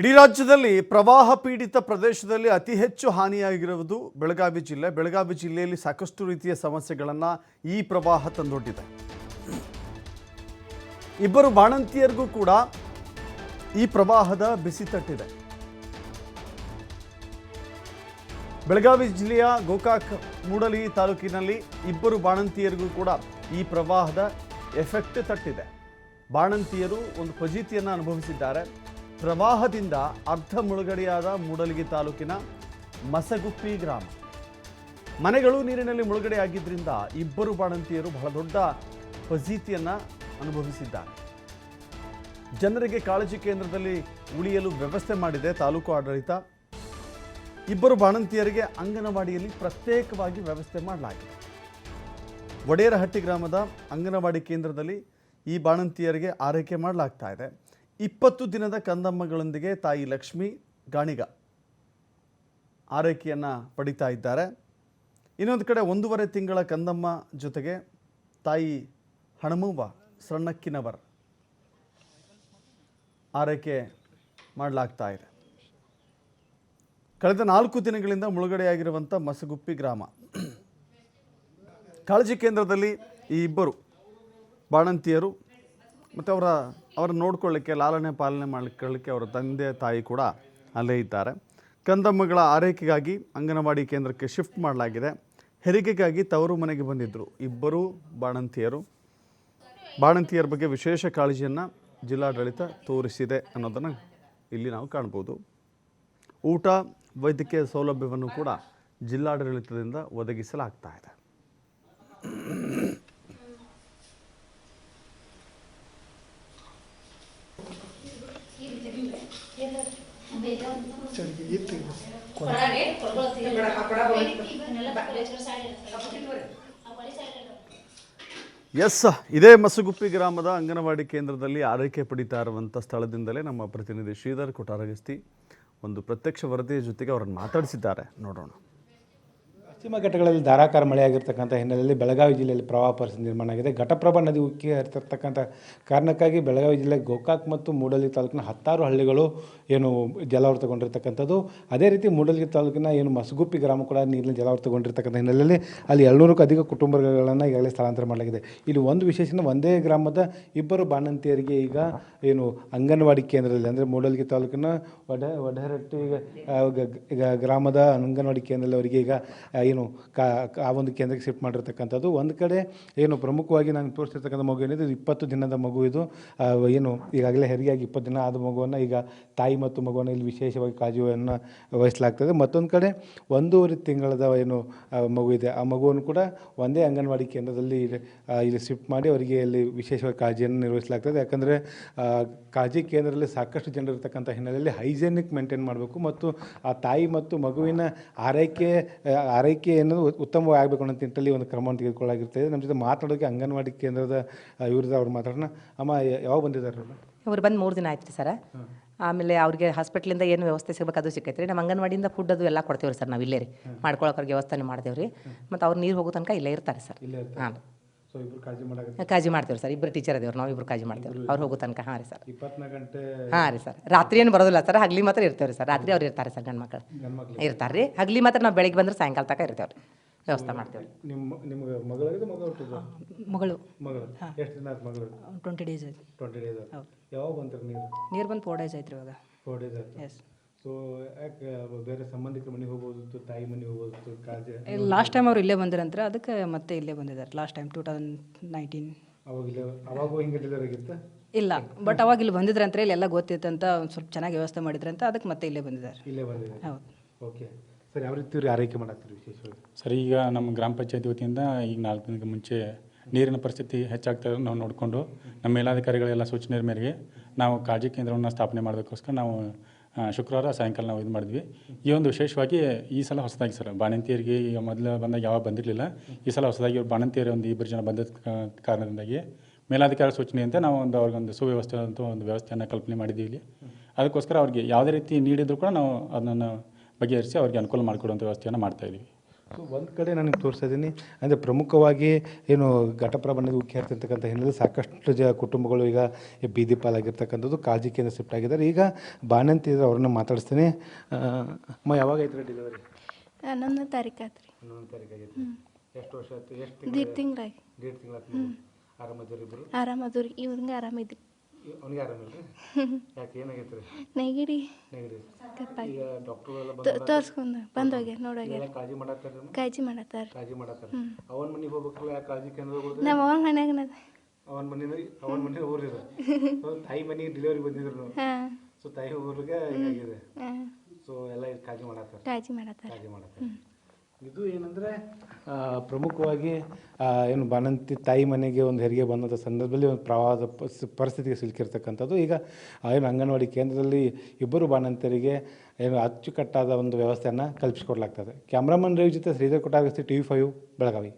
ಇಡೀ ರಾಜ್ಯದಲ್ಲಿ ಪ್ರವಾಹ ಪೀಡಿತ ಪ್ರದೇಶದಲ್ಲಿ ಅತಿ ಹೆಚ್ಚು ಹಾನಿಯಾಗಿರುವುದು ಬೆಳಗಾವಿ ಜಿಲ್ಲೆ. ಬೆಳಗಾವಿ ಜಿಲ್ಲೆಯಲ್ಲಿ ಸಾಕಷ್ಟು ರೀತಿಯ ಸಮಸ್ಯೆಗಳನ್ನು ಈ ಪ್ರವಾಹ ತಂದೊಡ್ಡಿದೆ. ಇಬ್ಬರು ಬಾಣಂತಿಯರಿಗೂ ಕೂಡ ಈ ಪ್ರವಾಹದ ಬಿಸಿ ತಟ್ಟಿದೆ. ಬೆಳಗಾವಿ ಜಿಲ್ಲೆಯ ಗೋಕಾಕ್ ಮೂಡಲಿ ತಾಲೂಕಿನಲ್ಲಿ ಇಬ್ಬರು ಬಾಣಂತಿಯರಿಗೂ ಕೂಡ ಈ ಪ್ರವಾಹದ ಎಫೆಕ್ಟ್ ತಟ್ಟಿದೆ. ಬಾಣಂತಿಯರು ಒಂದು ಫಜೀತಿಯನ್ನು ಅನುಭವಿಸಿದ್ದಾರೆ. ಪ್ರವಾಹದಿಂದ ಅರ್ಧ ಮುಳುಗಡೆಯಾದ ಮೂಡಲಗಿ ತಾಲೂಕಿನ ಮಸಗುಪ್ಪಿ ಗ್ರಾಮ. ಮನೆಗಳು ನೀರಿನಲ್ಲಿ ಮುಳುಗಡೆಯಾಗಿದ್ದರಿಂದ ಇಬ್ಬರು ಬಾಣಂತಿಯರು ಬಹಳ ದೊಡ್ಡ ಫಜೀತಿಯನ್ನು ಅನುಭವಿಸಿದ್ದಾರೆ. ಜನರಿಗೆ ಕಾಳಜಿ ಕೇಂದ್ರದಲ್ಲಿ ಉಳಿಯಲು ವ್ಯವಸ್ಥೆ ಮಾಡಿದೆ ತಾಲೂಕು ಆಡಳಿತ. ಇಬ್ಬರು ಬಾಣಂತಿಯರಿಗೆ ಅಂಗನವಾಡಿಯಲ್ಲಿ ಪ್ರತ್ಯೇಕವಾಗಿ ವ್ಯವಸ್ಥೆ ಮಾಡಲಾಗಿದೆ. ಒಡೇರಹಟ್ಟಿ ಗ್ರಾಮದ ಅಂಗನವಾಡಿ ಕೇಂದ್ರದಲ್ಲಿ ಈ ಬಾಣಂತಿಯರಿಗೆ ಆರೈಕೆ ಮಾಡಲಾಗ್ತಾ ಇದೆ. ಇಪ್ಪತ್ತು ದಿನದ ಕಂದಮ್ಮಗಳೊಂದಿಗೆ ತಾಯಿ ಲಕ್ಷ್ಮಿ ಗಾಣಿಗ ಆರೈಕೆಯನ್ನು ಪಡಿತಾ ಇದ್ದಾರೆ. ಇನ್ನೊಂದು ಕಡೆ ಒಂದೂವರೆ ತಿಂಗಳ ಕಂದಮ್ಮ ಜೊತೆಗೆ ತಾಯಿ ಹಣಮವ್ವ ಸಣ್ಣಕ್ಕಿನವರ್ ಆರೈಕೆ ಮಾಡಲಾಗ್ತಾ ಇದೆ. ಕಳೆದ ನಾಲ್ಕು ದಿನಗಳಿಂದ ಮುಳುಗಡೆಯಾಗಿರುವಂಥ ಮಸಗುಪ್ಪಿ ಗ್ರಾಮ. ಕಾಳಜಿ ಕೇಂದ್ರದಲ್ಲಿ ಈ ಇಬ್ಬರು ಬಾಣಂತಿಯರು ಮತ್ತು ಅವರ, ಅವರನ್ನು ನೋಡ್ಕೊಳ್ಳಿಕ್ಕೆ, ಲಾಲನೆ ಪಾಲನೆ ಮಾಡ್ಕೊಳ್ಳಿಕ್ಕೆ ಅವರ ತಂದೆ, ತಾಯಿ ಕೂಡ ಅಲ್ಲೇ ಇದ್ದಾರೆ. ಕಂದಮ್ಮಗಳ ಆರೈಕೆಗಾಗಿ ಅಂಗನವಾಡಿ ಕೇಂದ್ರಕ್ಕೆ ಶಿಫ್ಟ್ ಮಾಡಲಾಗಿದೆ. ಹೆರಿಗೆಗಾಗಿ ತವರು ಮನೆಗೆ ಬಂದಿದ್ದರು ಇಬ್ಬರೂ ಬಾಣಂತಿಯರು. ಬಾಣಂತಿಯರ ಬಗ್ಗೆ ವಿಶೇಷ ಕಾಳಜಿಯನ್ನು ಜಿಲ್ಲಾಡಳಿತ ತೋರಿಸಿದೆ ಅನ್ನೋದನ್ನು ಇಲ್ಲಿ ನಾವು ಕಾಣ್ಬೋದು. ಊಟ, ವೈದ್ಯಕೀಯ ಸೌಲಭ್ಯವನ್ನು ಕೂಡ ಜಿಲ್ಲಾಡಳಿತದಿಂದ ಒದಗಿಸಲಾಗ್ತಾ ಇದೆ. ಎಸ್ ಇದೇ ಮಸಗುಪ್ಪಿ ಗ್ರಾಮದ ಅಂಗನವಾಡಿ ಕೇಂದ್ರದಲ್ಲಿ ಆರೈಕೆ ಪಡಿತಾ ಇರುವಂಥ ಸ್ಥಳದಿಂದಲೇ ನಮ್ಮ ಪ್ರತಿನಿಧಿ ಶ್ರೀಧರ್ ಕೊಟಾರಗಸ್ತಿ ಒಂದು ಪ್ರತ್ಯಕ್ಷ ವರದಿಯ ಜೊತೆಗೆ ಅವರನ್ನು ಮಾತಾಡಿಸಿದ್ದಾರೆ. ನೋಡೋಣ. ಪಶ್ಚಿಮ ಘಟ್ಟಗಳಲ್ಲಿ ಧಾರಾಕಾರ ಮಳೆಯಾಗಿರ್ತಕ್ಕಂಥ ಹಿನ್ನೆಲೆಯಲ್ಲಿ ಬೆಳಗಾವಿ ಜಿಲ್ಲೆಯಲ್ಲಿ ಪ್ರವಾಹ ಪರಿಸ್ಥಿತಿ ನಿರ್ಮಾಣ ಆಗಿದೆ. ಘಟಪ್ರಭಾ ನದಿ ಉಕ್ಕಿ ಹರಿತಿರ್ತಕ್ಕಂಥ ಕಾರಣಕ್ಕಾಗಿ ಬೆಳಗಾವಿ ಜಿಲ್ಲೆ ಗೋಕಾಕ್ ಮತ್ತು ಮೂಡಲಿ ತಾಲೂಕಿನ ಹತ್ತಾರು ಹಳ್ಳಿಗಳು ಏನು ಜಲಾವೃತಗೊಂಡಿರ್ತಕ್ಕಂಥದ್ದು. ಅದೇ ರೀತಿ ಮೂಡಲಿ ತಾಲೂಕಿನ ಏನು ಮಸಗುಪ್ಪಿ ಗ್ರಾಮ ಕೂಡ ನೀರಿನ ಜಲಾವೃತಗೊಂಡಿರ್ತಕ್ಕಂಥ ಹಿನ್ನೆಲೆಯಲ್ಲಿ ಅಲ್ಲಿ ಏಳ್ನೂರಕ್ಕೂ ಅಧಿಕ ಕುಟುಂಬಗಳನ್ನು ಈಗಾಗಲೇ ಸ್ಥಳಾಂತರ ಮಾಡಲಾಗಿದೆ. ಇಲ್ಲಿ ಒಂದು ವಿಶೇಷನ ಒಂದೇ ಗ್ರಾಮದ ಇಬ್ಬರು ಬಾಣಂತಿಯರಿಗೆ ಈಗ ಏನು ಅಂಗನವಾಡಿ ಕೇಂದ್ರದಲ್ಲಿ ಅಂದರೆ ಮೂಡಲ್ಗಿ ತಾಲೂಕಿನ ವಡ ವಡರಟ್ಟಿ ಗ್ರಾಮದ ಅಂಗನವಾಡಿ ಕೇಂದ್ರದಲ್ಲಿ ಅವರಿಗೆ ಈಗ ಏನು ಕಾ ಆ ಒಂದು ಕೇಂದ್ರಕ್ಕೆ ಶಿಫ್ಟ್ ಮಾಡಿರ್ತಕ್ಕಂಥದ್ದು. ಒಂದು ಕಡೆ ಏನು ಪ್ರಮುಖವಾಗಿ ನಾನು ತೋರಿಸಿರ್ತಕ್ಕಂಥ ಮಗು ಏನಿದೆ, ಇದು ಇಪ್ಪತ್ತು ದಿನದ ಮಗು ಇದು. ಏನು ಈಗಾಗಲೇ ಹೆರಿಗೆಯಾಗಿ ಇಪ್ಪತ್ತು ದಿನ ಆದ ಮಗುವನ್ನು ಈಗ ತಾಯಿ ಮತ್ತು ಮಗುವನ್ನು ಇಲ್ಲಿ ವಿಶೇಷವಾಗಿ ಕಾಳಜಿಯನ್ನು ವಹಿಸಲಾಗ್ತದೆ. ಮತ್ತೊಂದು ಕಡೆ ಒಂದೂವರೆ ತಿಂಗಳದ ಏನು ಮಗು ಇದೆ. ಆ ಮಗುವನ್ನು ಕೂಡ ಒಂದೇ ಅಂಗನವಾಡಿ ಕೇಂದ್ರದಲ್ಲಿ ಇಲ್ಲಿ ಶಿಫ್ಟ್ ಮಾಡಿ ಅವರಿಗೆ ಇಲ್ಲಿ ವಿಶೇಷವಾಗಿ ಕಾಳಜಿಯನ್ನು ನಿರ್ವಹಿಸಲಾಗ್ತದೆ. ಯಾಕಂದರೆ ಕಾಳಜಿ ಕೇಂದ್ರದಲ್ಲಿ ಸಾಕಷ್ಟು ಜನರು ಇರ್ತಕ್ಕಂಥ ಹಿನ್ನೆಲೆಯಲ್ಲಿ ಹೈಜೆನಿಕ್ ಮೇಂಟೈನ್ ಮಾಡಬೇಕು. ಮತ್ತು ಆ ತಾಯಿ ಮತ್ತು ಮಗುವಿನ ಆರೈಕೆ ಆರೈಕೆ ಅನ್ನೋದು ಏನಾದರೂ ಉತ್ತಮವಾಗಿ ಆಗಬೇಕು ಅನ್ನೋ ನಿಟ್ಟಲ್ಲಿ ಒಂದು ಕ್ರಮವನ್ನು ತೆಗೆದುಕೊಳ್ಳಾಗಿರ್ತದೆ ನಮ್ಮ ಜೊತೆ ಮಾತಾಡೋಕೆ ಅಂಗನವಾಡಿ ಕೇಂದ್ರದ ಇವ್ರದ್ದು ಅವ್ರು ಮಾತಾಡೋಣ. ಅಮ್ಮ ಯಾವಾಗ ಬಂದಿದ್ದಾರೆ ಅವ್ರು? ಇವ್ರು ಬಂದು ಮೂರು ದಿನ ಆಯ್ತು ರೀ ಸರ್. ಆಮೇಲೆ ಅವ್ರಿಗೆ ಹಾಸ್ಪಿಟ್ಲಿಂದ ಏನು ವ್ಯವಸ್ಥೆ ಸಿಗಬೇಕು ಅದು ಸಿಕ್ಕೈತೆ ರೀ. ನಮ್ಮ ಅಂಗನವಾಡಿಯಿಂದ ಫುಡ್ ಅದು ಎಲ್ಲ ಕೊಡ್ತೀವಿ ಸರ್. ನಾವು ಇಲ್ಲೇ ರೀ. ವ್ಯವಸ್ಥೆನೂ ವ್ಯವಸ್ಥೆ ಮಾಡ್ತೇವೆ ರೀ ಮತ್ತು ಅವ್ರು ನೀರು ಹೋಗೋ ತನಕ ಇಲ್ಲೇ ಇರ್ತಾರೆ ಸರ್. ಹಾಂ. ಕಾಳಜಿ ಮಾಡ್ತೇವೆ ಸರ್. ಇಬ್ಬರು ಟೀಚರ್ ಅದೇವ್ರು. ನಾವು ಇಬ್ಬರು ಕಾಜಿ ಮಾಡ್ತೇವೆ ಅವ್ರು ಹೋಗೋ ತನಕ. ಹಾಂ ರೀ ಸರ್. ಹಾಂ ರೀ ಸರ್. ರಾತ್ರಿ ಏನು ಬರೋದಿಲ್ಲ ಸರ್. ಹಗ್ಲಿ ಮಾತ್ರ ಇರ್ತೇವೆ ರೀ ಸರ್. ರಾತ್ರಿ ಅವ್ರು ಇರ್ತಾರೆ ಸರ್ ಗಂಡು ಮಕ್ಕಳು ಇರ್ತಾರೆ ರೀ. ಹಗ್ಲಿ ಮಾತ್ರ ನಾವು ಬೆಳಿಗ್ಗೆ ಬಂದ್ರೆ ಸಾಯಂಕಾಲ ತನಕ ಇರ್ತೇವೆ ರೀ ವ್ಯವಸ್ಥೆ ಮಾಡ್ತೇವೆ ಮಗಳು ಟ್ವೆಂಟಿ ಡೇಸ್ ಆಯ್ತು. ನೀರು? ಬಂದು ಫೋರ್ ಡೇಸ್ ಆಯ್ತು ಇವಾಗ. ಎಸ್ ಸೊ ಯಾಕೆ ಬೇರೆ ಸಂಬಂಧಿಕರ ಮನೆಗೆ ಹೋಗ್ಬೋದಿತ್ತು ತಾಯಿ ಮನೆಗೆ ಹೋಗ್ಬೋದಿತ್ತು ಕಾಳಜಿ ಲಾಸ್ಟ್ ಟೈಮ್ ಅವ್ರು ಇಲ್ಲೇ ಬಂದಿರಂತ್ರ ಅದಕ್ಕೆ ಮತ್ತೆ ಇಲ್ಲೇ ಬಂದಿದ್ದಾರೆ. Last time two thousand nineteen ಅವಾಗ ಇಲ್ಲ ಅವಾಗೂ ಹಿಂಗೆ ಡೆಲಿವರಿ ಆಗಿತ್ತು? ಇಲ್ಲ ಬಟ್ ಅವಾಗ ಇಲ್ಲಿ ಬಂದಿದ್ರಂತ್ರ ಇಲ್ಲಿ ಎಲ್ಲ ಗೊತ್ತಿತ್ತು ಅಂತ ಒಂದು ಸ್ವಲ್ಪ ಚೆನ್ನಾಗಿ ವ್ಯವಸ್ಥೆ ಮಾಡಿದ್ರಂತ ಅದಕ್ಕೆ ಮತ್ತೆ ಇಲ್ಲೇ ಬಂದಿದ್ದಾರೆ. ಇಲ್ಲೇ ಬಂದಿದೆ ಹೌದು. ಓಕೆ ಸರಿ ಯಾವ ರೀತಿ ಆರೈಕೆ ಮಾಡತ್ತೀರಿ ವಿಶೇಷವಾಗಿ? ಸರ್ ಈಗ ನಮ್ಮ ಗ್ರಾಮ ಪಂಚಾಯತಿ ವತಿಯಿಂದ ಈಗ ನಾಲ್ಕು ದಿನಕ್ಕೆ ಮುಂಚೆ ನೀರಿನ ಪರಿಸ್ಥಿತಿ ಹೆಚ್ಚಾಗ್ತಾ ನಾವು ನೋಡಿಕೊಂಡು ನಮ್ಮ ಮೇಲಾಧಿಕಾರಿಗಳೆಲ್ಲ ಸೂಚನೆ ಮೇರೆಗೆ ನಾವು ಕಾಳಜಿ ಕೇಂದ್ರವನ್ನು ಸ್ಥಾಪನೆ ಮಾಡೋದಕ್ಕೋಸ್ಕರ ನಾವು ಶುಕ್ರವಾರ ಸಾಯಂಕಾಲ ನಾವು ಇದು ಮಾಡಿದ್ವಿ. ಈ ಒಂದು ವಿಶೇಷವಾಗಿ ಈ ಸಲ ಹೊಸದಾಗಿ ಸರ್, ಬಾಣಂತಿಯರಿಗೆ ಈಗ ಮೊದಲು ಬಂದಾಗ ಯಾವಾಗ ಬಂದಿರಲಿಲ್ಲ. ಈ ಸಲ ಹೊಸದಾಗಿ ಅವ್ರು ಬಾಣಂತಿಯರ ಒಂದು ಇಬ್ಬರು ಜನ ಬಂದ ಕಾರಣದಿಂದಾಗಿ ಮೇಲಾಧಿಕಾರ ಸೂಚನೆಯಂತೆ ನಾವು ಒಂದು ಅವ್ರಿಗೊಂದು ಸುವ್ಯವಸ್ಥೆ ಅಂತ ಒಂದು ವ್ಯವಸ್ಥೆಯನ್ನು ಕಲ್ಪನೆ ಮಾಡಿದ್ದೀವಿ ಇಲ್ಲಿ. ಅದಕ್ಕೋಸ್ಕರ ಅವ್ರಿಗೆ ಯಾವುದೇ ರೀತಿ ನೀಡಿದರೂ ಕೂಡ ನಾವು ಅದನ್ನು ಬಗೆಹರಿಸಿ ಅವ್ರಿಗೆ ಅನುಕೂಲ ಮಾಡಿಕೊಡುವಂಥ ವ್ಯವಸ್ಥೆಯನ್ನು ಮಾಡ್ತಾ ಇದ್ದೀವಿ ಸೊ ಒಂದು ಕಡೆ ನಾನು ತೋರಿಸ್ತಾ ಇದ್ದೀನಿ. ಅಂದರೆ ಪ್ರಮುಖವಾಗಿ ಏನು ಘಟಪ್ರಭಣದ ಉಕ್ಕಿ ಹಿನ್ನೆಲೆ ಸಾಕಷ್ಟು ಜ ಕುಟುಂಬಗಳು ಈಗ ಬೀದಿ ಪಾಲಾಗಿರ್ತಕ್ಕಂಥದ್ದು ಕಾಳಜಿ ಕೇಂದ್ರ ಶಿಫ್ಟ್ ಆಗಿದ್ದಾರೆ. ಈಗ ಬಾಣಂತಿ ಇದ್ದಾರೆ ಅವ್ರನ್ನ ಮಾತಾಡಿಸ್ತೀನಿ. ಅಮ್ಮ ಯಾವಾಗ ಐತ್ರಿ ಡೆಲಿವರಿ ಹನ್ನೊಂದನೇ ತಾರೀಕು ಆತ್ರಿ. ಹನ್ನೊಂದು ತಾರೀಕು ಆಗೈತಿ ಎಷ್ಟು ವರ್ಷ ಆಯ್ತು? ಎಷ್ಟು ದೀಡ್ ತಿಂಗ್ಳಾಗಿ ದೀಡ್ ತಿಂಗಳ ಆರಾಮದಿರಿ ಇಬ್ಬರು ಆರಾಮದು ರೀ ಇವ್ರಿಗೆ ಆರಾಮಿದ್ರಿ ಅವನಿಗೆ ಆರಾಮಿಲ್ಲ ಯಾಕೆ ಏನಾಗೈತೆ ರೀ? ನೆಗಡಿ. ನೆಗಡಿ. ಕಪ್ಪಾಗಿ ಈಗ ಡಾಕ್ಟ್ರುಗಳೆಲ್ಲ ತೋರ್ಸ್ಕೊಂಡ ಬಂದೋಗ್ಯಾರ ನೋಡೋಗ್ಯಾರ ಕಾಳಜಿ ಮಾಡತ್ತಾರ ಕಾಳಜಿ ಮಾಡತ್ತಾರ. ಕಾಳಜಿ ಮಾಡತ್ತಾರ? ಅವನ ಮನೆಗೆ ಹೋಗ್ಬೇಕಲ್ಲ ಯಾಕೆ ಕಾಳಜಿ ಕೇಂದ್ರಗಳು ನಮ್ಮ ಅವನ ಮನ್ಯಾಗನದ ಅವನ ಮನೆ ಅವನ ಮನೆ ಊರಿದ ತಾಯಿ ಮನೆಗೆ ಡೆಲಿವರಿ ಬಂದಿದ್ರು ನಾವು ಸೊ ತಾಯಿ ಊರಿಗೆ ಹಿಂಗಾಗಿದೆ ಹಾಂ. ಸೊ ಎಲ್ಲ ಕಾಳಜಿ ಮಾಡತ್ತಾರ. ಕಾಳಜಿ ಮಾಡತ್ತಾರ. ಕಾಳಜಿ ಮಾಡತ್ತಾರ. ಇದು ಏನಂದರೆ ಪ್ರಮುಖವಾಗಿ ಏನು ಬಾಣಂತಿ ತಾಯಿ ಮನೆಗೆ ಒಂದು ಹೆರಿಗೆ ಬಂದಂಥ ಸಂದರ್ಭದಲ್ಲಿ ಒಂದು ಪ್ರವಾಹದ ಪರಿಸ್ಥಿತಿಗೆ ಸಿಲುಕಿರ್ತಕ್ಕಂಥದ್ದು. ಈಗ ಏನು ಅಂಗನವಾಡಿ ಕೇಂದ್ರದಲ್ಲಿ ಇಬ್ಬರು ಬಾಣಂತಿಯರಿಗೆ ಏನು ಅಚ್ಚುಕಟ್ಟಾದ ಒಂದು ವ್ಯವಸ್ಥೆಯನ್ನು ಕಲ್ಪಿಸಿಕೊಡ್ಲಾಗ್ತದೆ. ಕ್ಯಾಮ್ರಾಮನ್ ರವಿ ಜೊತೆ ಶ್ರೀಧರ್ ಕೊಟ್ಟಾಗಸ್ತಿ ಟಿ ವಿ ಫೈವ್ ಬೆಳಗಾವಿ.